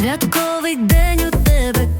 святковий день у тебе.